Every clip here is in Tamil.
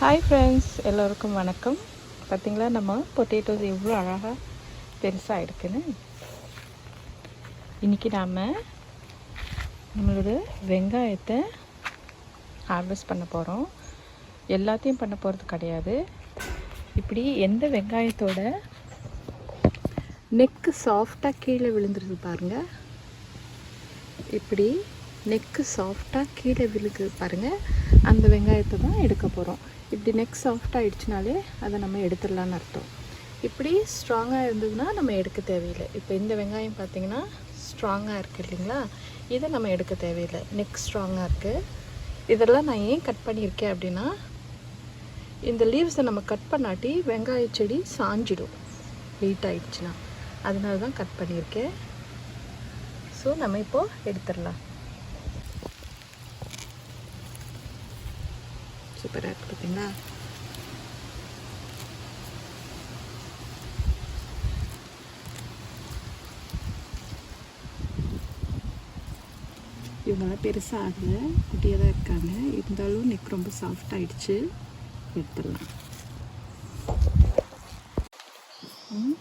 ஹாய் ஃப்ரெண்ட்ஸ் எல்லோருக்கும் வணக்கம். பார்த்திங்களா நம்ம பொட்டேட்டோஸ் எவ்வளோ அழகாக பெருசாக இருக்குன்னு? இன்றைக்கி நாம் நம்மளோட வெங்காயத்தை ஹார்வெஸ்ட் பண்ண போகிறோம் எல்லாத்தையும் பண்ண போகிறது கிடையாது. இப்படி எந்த வெங்காயத்தோட நெக்கு சாஃப்டாக கீழே விழுந்துருது பாருங்கள் இப்படி நெக்கு சாஃப்டாக கீழே விழுகு பாருங்கள் அந்த வெங்காயத்தை தான் எடுக்க போகிறோம் இப்படி நெக் சாஃப்டாக ஆகிடுச்சினாலே அதை நம்ம எடுத்துடலான்னு அர்த்தம். இப்படி ஸ்ட்ராங்காக இருந்ததுன்னா நம்ம எடுக்க தேவையில்லை. இப்போ இந்த வெங்காயம் பார்த்தீங்கன்னா ஸ்ட்ராங்காக இருக்குது இல்லைங்களா? இதை நம்ம எடுக்க தேவையில்லை. நெக் ஸ்ட்ராங்காக இருக்குது இதெல்லாம் நான் ஏன் கட் பண்ணியிருக்கேன் அப்படின்னா இந்த லீவ்ஸை நம்ம கட் பண்ணாட்டி வெங்காய செடி சாஞ்சிடும். வெயிட் ஆகிடுச்சுன்னா அதனால தான் கட் பண்ணியிருக்கேன். ஸோ நம்ம இப்போது எடுத்துடலாம். சூப்பராக இருக்குது பார்த்தீங்களா இவங்களாம் பெருசாக ஆகலை குட்டியாக தான் இருக்காங்க. இருந்தாலும் நெக் ரொம்ப சாஃப்ட் ஆகிடுச்சு எடுத்துடலாம். ம்?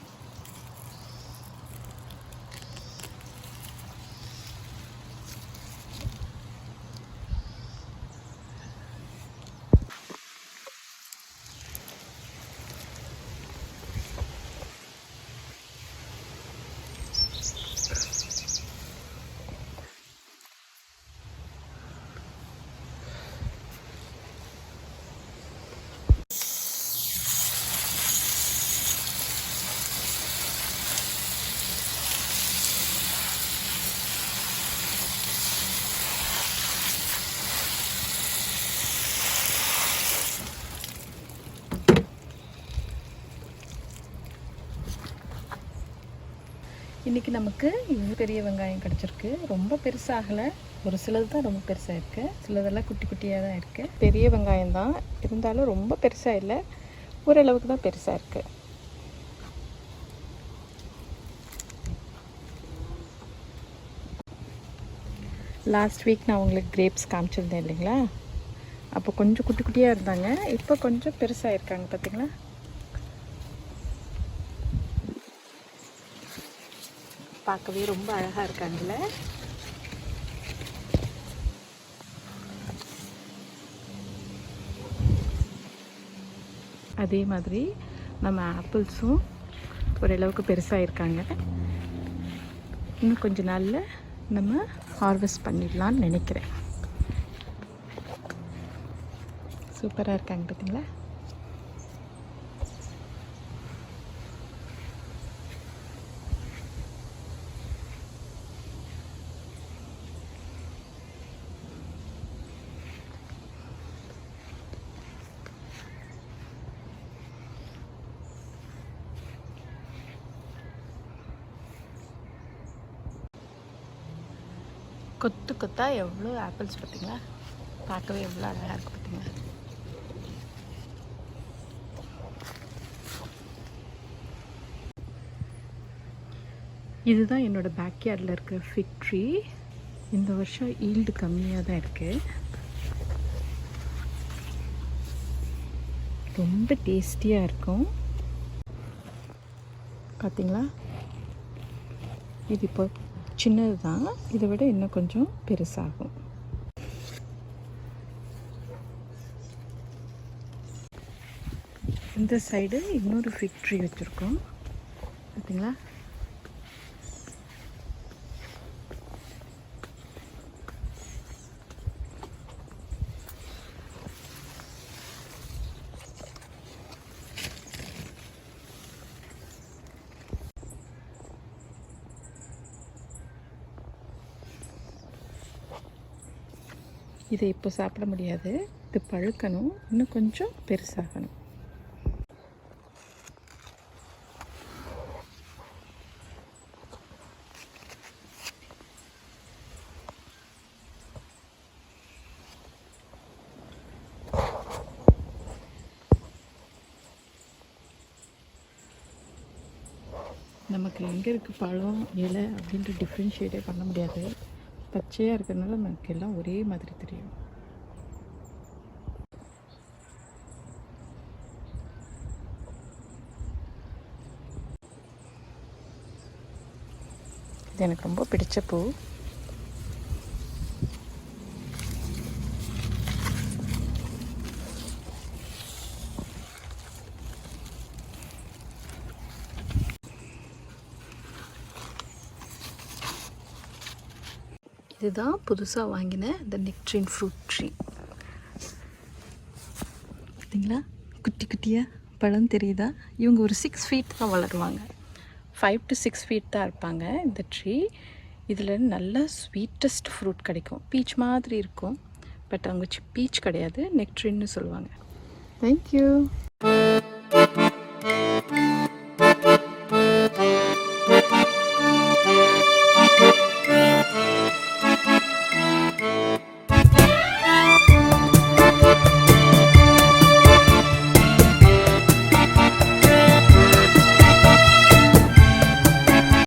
இன்றைக்கி நமக்கு இவ்வளோ பெரிய வெங்காயம் கிடச்சிருக்கு. ரொம்ப பெருசாகலை. ஒரு சிலது தான் ரொம்ப பெருசாக இருக்குது சிலதெல்லாம் குட்டி குட்டியாக தான் இருக்குது பெரிய வெங்காயம் தான். இருந்தாலும் ரொம்ப பெருசாக இல்லை. ஓரளவுக்கு தான் பெருசாக இருக்குது லாஸ்ட் வீக் நான் உங்களுக்கு கிரேப்ஸ் காமிச்சிருந்தேன் இல்லைங்களா? அப்போ கொஞ்சம் குட்டி குட்டியாக இருந்தாங்க. இப்போ கொஞ்சம் பெருசாக இருக்காங்க பார்த்தீங்களா பார்க்கவே ரொம்ப அழகாக இருக்காங்கல்ல அதே மாதிரி நம்ம ஆப்பிள்ஸும் ஓரளவுக்கு பெருசாக இருக்காங்க இன்னும் கொஞ்ச நாளில் நம்ம ஹார்வெஸ்ட் பண்ணிடலான்னு நினைக்கிறேன். சூப்பராக இருக்காங்க பார்த்தீங்களா கொத்து கொத்தா எவ்வளோ ஆப்பிள்ஸ் பார்த்தீங்களா? பார்க்கவே எவ்வளோ அழகாக இருக்குது பார்த்தீங்களா? இதுதான் என்னோடய பேக்யார்டில் இருக்கிற ஃபிக் ட்ரீ இந்த வருஷம் ஈல்டு கம்மியாக தான் இருக்குது ரொம்ப டேஸ்டியாக இருக்கும். பார்த்தீங்களா? இது இப்போ சின்னது தான் இதை விட இன்னும் கொஞ்சம் பெருசாகும். இந்த சைடு இன்னொரு ஃபிக் ட்ரீ வச்சுருக்கோம். பார்த்தீங்களா இதை இப்போ சாப்பிட முடியாது. இது பழுக்கணும். இன்னும் கொஞ்சம் பெருசாகணும். நமக்கு எங்கே இருக்குது பழம் இலை அப்படின்ற டிஃப்ரென்ஷியேட்டே பண்ண முடியாது. பச்சையாக இருக்கிறதுனால நமக்கு எல்லாம் ஒரே மாதிரி தெரியும். இது எனக்கு ரொம்ப பிடிச்ச பூ. இதுதான் புதுசாக வாங்கின இந்த நெக்ட்ரின் ஃப்ரூட் ட்ரீ பார்த்தீங்களா குட்டி குட்டியாக பழம் தெரியுதா? இவங்க ஒரு சிக்ஸ் ஃபீட் தான் வளருவாங்க. ஃபைவ் டு சிக்ஸ் ஃபீட் தான் இருப்பாங்க இந்த ட்ரீ இதில் நல்ல ஸ்வீட்டஸ்ட் ஃப்ரூட் கிடைக்கும். பீச் மாதிரி இருக்கும். பட் அவங்க பீச் கிடையாது. நெக்ட்ரின்னு சொல்லுவாங்க. தேங்க்யூ